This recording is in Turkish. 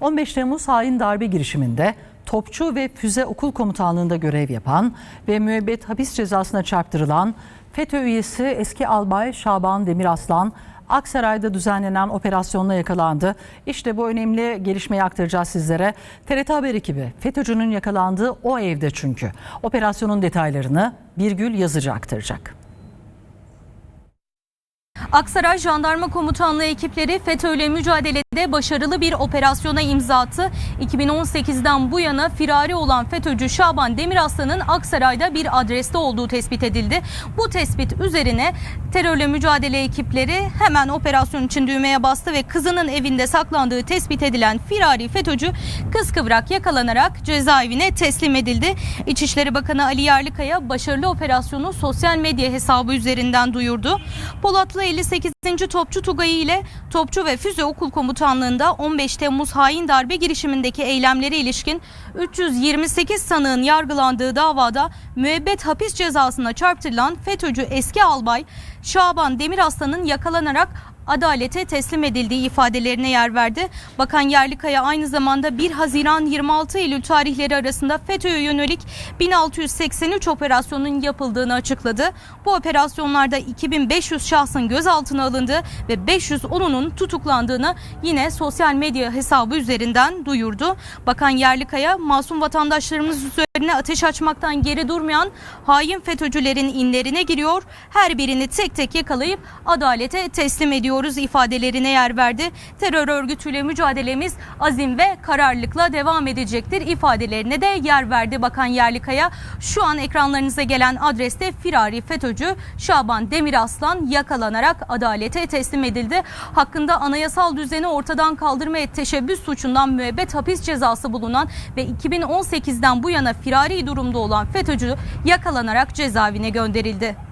15 Temmuz hain darbe girişiminde Topçu ve Füze Okul Komutanlığı'nda görev yapan ve müebbet hapis cezasına çarptırılan FETÖ üyesi eski albay Şaban Demiraslan Aksaray'da düzenlenen operasyonla yakalandı. İşte bu önemli gelişmeyi aktaracağız sizlere. TRT Haber ekibi FETÖ'cünün yakalandığı o evde çünkü. Operasyonun detaylarını Birgül Yazıcı aktaracak. Aksaray Jandarma Komutanlığı ekipleri FETÖ'yle mücadelede başarılı bir operasyona imza attı. 2018'den bu yana firari olan FETÖ'cü Şaban Demiraslan'ın Aksaray'da bir adreste olduğu tespit edildi. Bu tespit üzerine terörle mücadele ekipleri hemen operasyon için düğmeye bastı ve kızının evinde saklandığı tespit edilen firari FETÖ'cü kıskıvrak yakalanarak cezaevine teslim edildi. İçişleri Bakanı Ali Yerlikaya başarılı operasyonu sosyal medya hesabı üzerinden duyurdu. Polatlı 58. Topçu Tugayı ile Topçu ve Füze Okul Komutanlığı'nda 15 Temmuz hain darbe girişimindeki eylemlere ilişkin 328 sanığın yargılandığı davada müebbet hapis cezasına çarptırılan FETÖ'cü eski albay Şaban Demiraslan'ın yakalanarak adalete teslim edildiği ifadelerine yer verdi. Bakan Yerlikaya aynı zamanda 1 Haziran 26 Eylül tarihleri arasında FETÖ'ye yönelik 1683 operasyonun yapıldığını açıkladı. Bu operasyonlarda 2500 şahsın gözaltına alındığı ve 510'unun tutuklandığını yine sosyal medya hesabı üzerinden duyurdu. Bakan Yerlikaya masum vatandaşlarımız üzerine ateş açmaktan geri durmayan hain FETÖ'cülerin inlerine giriyor. Her birini tek tek yakalayıp adalete teslim ediyoruz ifadelerine yer verdi. Terör örgütüyle mücadelemiz azim ve kararlılıkla devam edecektir ifadelerine de yer verdi Bakan Yerlikaya. Şu an ekranlarınıza gelen adreste firari FETÖ'cü Şaban Demiraslan yakalanarak adalete teslim edildi. Hakkında anayasal düzeni ortadan kaldırmaya teşebbüs suçundan müebbet hapis cezası bulunan ve 2018'den bu yana firari durumda olan FETÖ'cü yakalanarak cezaevine gönderildi.